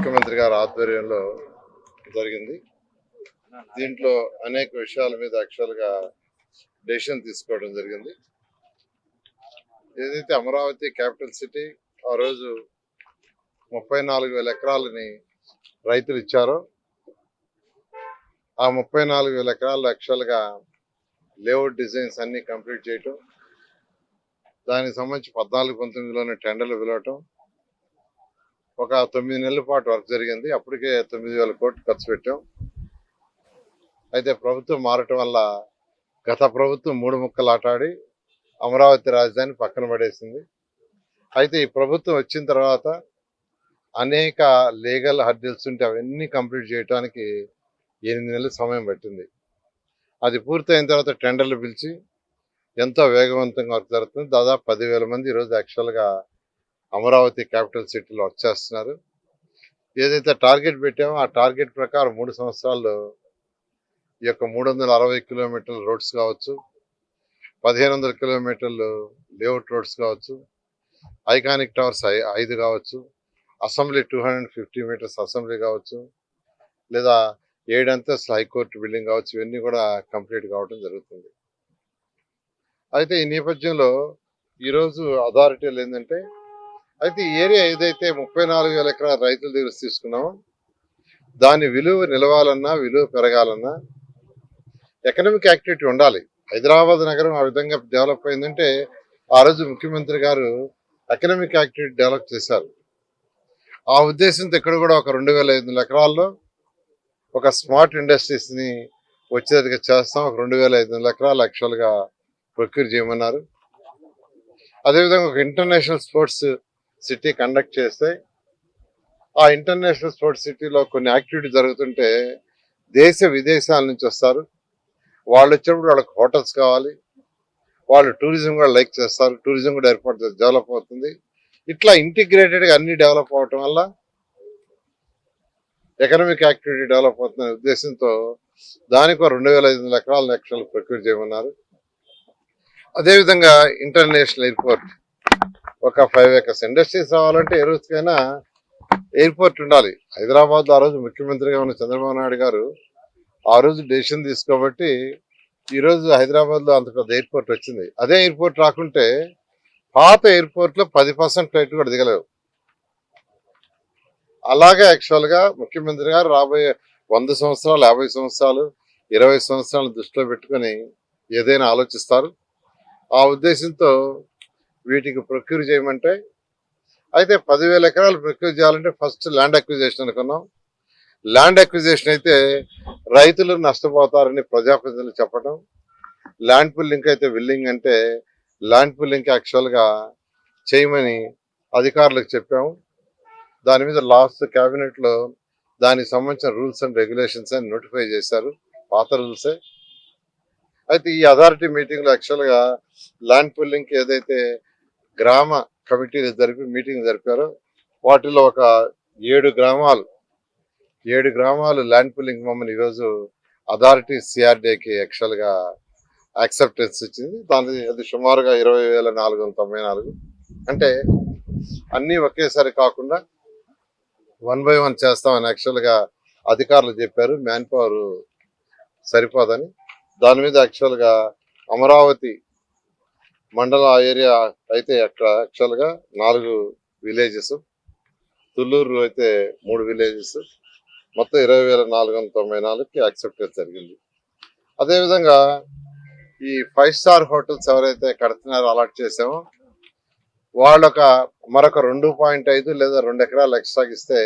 ముఖ్యమంత్రి గారి ఆధ్వర్యంలో జరిగింది. దీంట్లో అనేక విషయాల మీద యాక్చువల్గా డెసిషన్ తీసుకోవడం జరిగింది. ఏదైతే అమరావతి క్యాపిటల్ సిటీ ఆ రోజు ముప్పై నాలుగు వేల ఎకరాలని రైతులు ఇచ్చారో ఆ ముప్పై నాలుగు వేల ఎకరాలు యాక్చువల్గా లేఅవుట్ డిజైన్స్ అన్ని కంప్లీట్ చేయటం దానికి సంబంధించి పద్నాలుగు పంతొమ్మిదిలోనే టెండర్లు పిలవటం ఒక తొమ్మిది నెలల పాటు వర్క్ జరిగింది. అప్పటికే తొమ్మిది వేల కోట్లు ఖర్చు పెట్టాం. అయితే ప్రభుత్వం మారటం వల్ల గత ప్రభుత్వం మూడు ముక్కలు ఆటాడి అమరావతి రాజధాని పక్కన పడేసింది. అయితే ఈ ప్రభుత్వం వచ్చిన తర్వాత అనేక లీగల్ హర్డిల్స్ ఉంటే అవన్నీ కంప్లీట్ చేయడానికి ఎనిమిది నెలల సమయం పట్టింది. అది పూర్తయిన తర్వాత టెండర్లు పిలిచి ఎంతో వేగవంతంగా వర్క్ జరుగుతుంది. దాదాపు పదివేల మంది ఈరోజు యాక్చువల్గా అమరావతి క్యాపిటల్ సిటీలో వర్క్ చేస్తున్నారు ఏదైతే టార్గెట్ పెట్టామో ఆ టార్గెట్ ప్రకారం మూడు సంవత్సరాల్లో ఈ యొక్క మూడు వందల అరవై కిలోమీటర్ల రోడ్స్ కావచ్చు పదిహేను వందల కిలోమీటర్లు లేఅవుట్ రోడ్స్ కావచ్చు ఐకానిక్ టవర్స్ ఐ- ఐదు కావచ్చు assembly two hundred fifty metres assembly కావచ్చు లేదా ఏడంతస్తుల హైకోర్టు బిల్డింగ్ కావచ్చు ఇవన్నీ కూడా కంప్లీట్ కావడం జరుగుతుంది. అయితే ఈ నేపథ్యంలో ఈరోజు అథారిటీలు ఏంటంటే అయితే ఏరియా ఏదైతే ముప్పై నాలుగు వేల ఎకరాల రైతుల దగ్గర తీసుకున్నామో దాని విలువ నిలవాలన్నా విలువ పెరగాలన్నా ఎకనామిక్ యాక్టివిటీ ఉండాలి. హైదరాబాద్ నగరం ఆ విధంగా డెవలప్ అయిందంటే ఆ రోజు ముఖ్యమంత్రి గారు ఎకనామిక్ యాక్టివిటీ డెవలప్ చేశారు. ఆ ఉద్దేశంతో ఇక్కడ కూడా ఒక రెండు వేల ఐదు వందల ఎకరాల్లో ఒక స్మార్ట్ ఇండస్ట్రీస్ని వచ్చేదిగా చేస్తాం. ఒక రెండు వేల ఐదు వందల ఎకరాలు యాక్చువల్గా ప్రొక్యూర్ చేయమన్నారు. అదేవిధంగా ఒక ఇంటర్నేషనల్ స్పోర్ట్స్ సిటీ కండక్ట్ చేస్తే ఆ ఇంటర్నేషనల్ స్పోర్ట్స్ సిటీలో కొన్ని యాక్టివిటీ జరుగుతుంటే దేశ విదేశాల నుంచి వస్తారు. వాళ్ళు వచ్చినప్పుడు వాళ్ళకి హోటల్స్ కావాలి. వాళ్ళు టూరిజం కూడా లైక్ చేస్తారు. టూరిజం కూడా ఏర్పాటు డెవలప్ అవుతుంది. ఇట్లా ఇంటిగ్రేటెడ్గా అన్ని డెవలప్ అవటం వల్ల ఎకనామిక్ యాక్టివిటీ డెవలప్ అవుతున్న ఉద్దేశంతో దానికి రెండు వేల ఐదు వందల ఎకరాల లక్షలు ప్రొక్యూర్ చేయమన్నారు. అదేవిధంగా ఇంటర్నేషనల్ ఎయిర్పోర్ట్ ఒక ఫైవ్ ఎకర్స్ ఇండస్ట్రీస్ రావాలంటే ఏ రోజుకైనా ఎయిర్పోర్ట్ ఉండాలి. హైదరాబాద్లో ఆ రోజు ముఖ్యమంత్రిగా ఉన్న చంద్రబాబు నాయుడు గారు ఆ రోజు డెసిషన్ తీసుకోబట్టి ఈ రోజు హైదరాబాద్లో అంత పెద్ద ఎయిర్పోర్ట్ వచ్చింది. అదే ఎయిర్పోర్ట్ రాకుంటే పాత ఎయిర్పోర్ట్లో పది పర్సెంట్ ఫ్లైట్ కూడా దిగలేవు. అలాగే యాక్చువల్గా ముఖ్యమంత్రి గారు రాబోయే వంద సంవత్సరాలు యాభై సంవత్సరాలు ఇరవై సంవత్సరాలు దృష్టిలో పెట్టుకొని ఏదైనా ఆలోచిస్తారు. ఆ ఉద్దేశంతో వీటికి ప్రొక్యూర్ చేయమంటే అయితే పదివేల ఎకరాలు ప్రొక్యూర్ చేయాలంటే ఫస్ట్ ల్యాండ్ అక్విజేషన్ అనుకున్నాం. ల్యాండ్ అక్విజేషన్ అయితే రైతులు నష్టపోతారని ప్రజాప్రతినిధులు చెప్పడం ల్యాండ్ పుల్లింగ్ అయితే విల్లింగ్ అంటే ల్యాండ్ పుల్లింగ్ యాక్చువల్గా చేయమని అధికారులకు చెప్పాము దాని మీద లాస్ట్ క్యాబినెట్లో లో దానికి సంబంధించిన రూల్స్ అండ్ రెగ్యులేషన్స్ అని నోటిఫై చేశారు. పాత రూల్సే అయితే ఈ అథారిటీ మీటింగ్ యాక్చువల్గా యాక్చువల్గా ల్యాండ్ పుల్లింగ్కి ఏదైతే గ్రామ కమిటీలు జరిపి మీటింగ్ జరిపారు. వాటిలో ఒక ఏడు గ్రామాలు ఏడు గ్రామాలు ల్యాండ్ పుల్లింగ్ మమ్మల్ని ఈరోజు అథారిటీ సిఆర్డీకి యాక్చువల్గా యాక్సెప్టెన్స్ ఇచ్చింది. దాని అది సుమారుగా ఇరవై వేల నాలుగు వందల తొంభై నాలుగు. అంటే అన్నీ ఒకేసారి కాకుండా వన్ బై వన్ చేస్తామని యాక్చువల్గా అధికారులు చెప్పారు. మ్యాన్ పవర్ సరిపోదని. దాని మీద యాక్చువల్గా అమరావతి మండల ఏరియా అయితే అక్కడ యాక్చువల్గా నాలుగు విలేజెస్ తుళ్ళూరు అయితే మూడు విలేజెస్ మొత్తం ఇరవై వేల నాలుగు వందల తొంభై నాలుగుకి యాక్సెప్టెన్స్ జరిగింది. అదేవిధంగా ఈ ఫైవ్ స్టార్ హోటల్స్ ఎవరైతే కడుతున్నారో అలాట్ చేసామో వాళ్ళొక మరొక రెండు పాయింట్ ఐదు లేదా రెండు ఎకరాలు ఎక్స్ట్రా ఇస్తే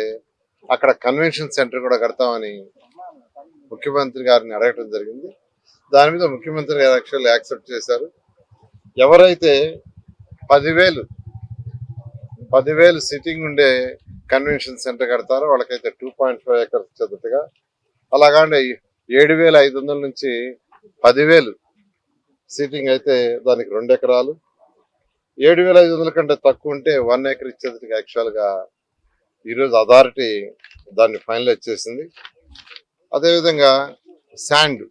అక్కడ కన్వెన్షన్ సెంటర్ కూడా కడతామని ముఖ్యమంత్రి గారిని అడగటం జరిగింది. దాని మీద ముఖ్యమంత్రి గారు యాక్చువల్లీ యాక్సెప్ట్ చేశారు. ఎవరైతే పదివేలు పదివేలు సిట్టింగ్ ఉండే కన్వెన్షన్ సెంటర్ కడతారో వాళ్ళకైతే టూ పాయింట్ ఫైవ్ ఎకర్స్ చదువుతుగా. అలాగానే ఏడు వేల ఐదు వందల నుంచి పదివేలు సీటింగ్ అయితే దానికి రెండు ఎకరాలు. ఏడు వేల ఐదు వందల కంటే తక్కువ ఉంటే వన్ ఎకర్ ఇచ్చేది యాక్చువల్గా ఈరోజు అథారిటీ దాన్ని ఫైనలైజ్ చేసింది. అదేవిధంగా శాండ్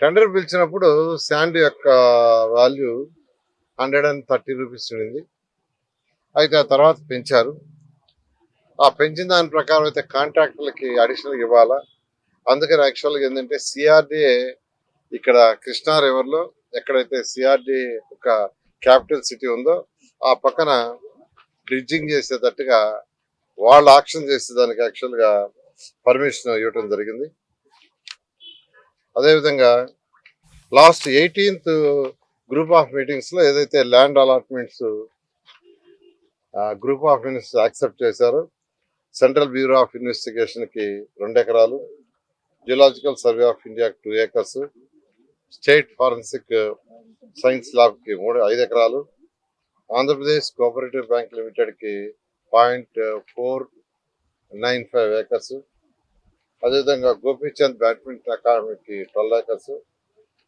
టెండర్ పిలిచినప్పుడు శాండ్ యొక్క value hundred and thirty rupees ఉండింది అయితే ఆ తర్వాత పెంచారు. ఆ పెంచిన దాని ప్రకారం అయితే కాంట్రాక్టర్లకి అడిషనల్ ఇవ్వాలా? అందుకని యాక్చువల్గా ఏంటంటే సిఆర్డిఏ ఇక్కడ కృష్ణా రివర్లో ఎక్కడైతే సిఆర్డి ఒక క్యాపిటల్ సిటీ ఉందో ఆ పక్కన బ్రిడ్జింగ్ చేసేటట్టుగా వాళ్ళు ఆక్షన్ చేసేదానికి యాక్చువల్గా పర్మిషన్ ఇవ్వటం జరిగింది. అదేవిధంగా లాస్ట్ ఎయిటీన్త్ గ్రూప్ ఆఫ్ మీటింగ్స్లో ఏదైతే land allotments group of ministers accept చేశారో సెంట్రల్ బ్యూరో ఆఫ్ ఇన్వెస్టిగేషన్కి రెండు ఎకరాలు geological survey of India two acres state forensic science ల్యాబ్కి మూడు ఐదు ఎకరాలు ఆంధ్రప్రదేశ్ కోఆపరేటివ్ బ్యాంక్ లిమిటెడ్కి point four nine five acres అదేవిధంగా గోపీచంద్ బ్యాడ్మింటన్ అకాడమీకి twelve acres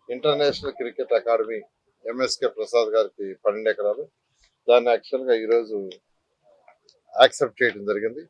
international cricket academy MSK Prasad గారికి పన్నెండు ఎకరాలు. దాన్ని యాక్చువల్గా ఈరోజు యాక్సెప్ట్ చేయడం జరిగింది.